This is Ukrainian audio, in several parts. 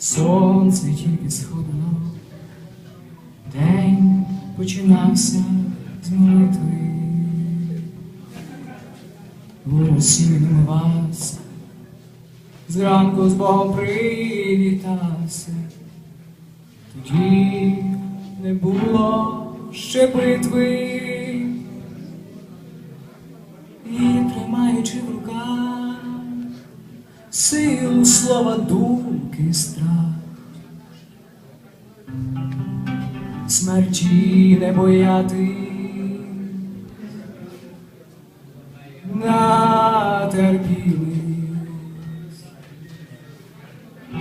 сонце тільки сходило, день починався з молитви. У росі намивався, зранку з Богом привітався. Тоді не було ще битви, силу слова, думки, страх. Смерті не бояти, натерпілись,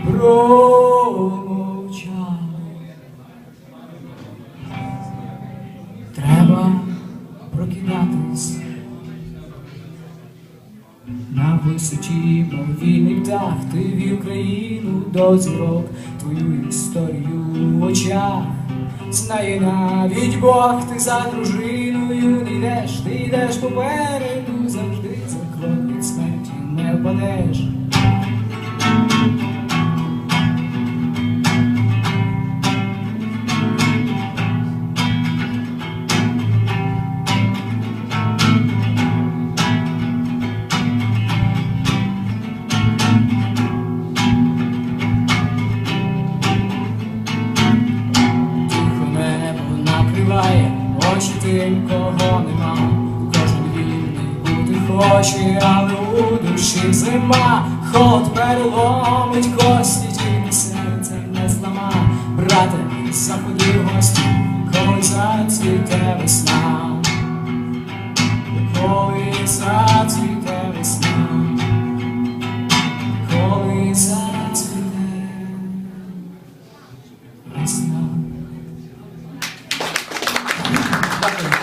промовчали. Треба прокидатись на висоті, мов вільний птах, ти вів країну до зірок, твою історію в очах. Знає навіть Бог, ти за дружиною не йдеш, ти йдеш попереду, завжди за крок від смерті не впадеш. Накриває очі тим, кого нема. Кожен вільний бути хоче, але у душі зима. Холод переломить кості, тільки серце не злама. Брате, заходи в гості, коли зацвіте весна. Коли зацвіте весна. Дякую.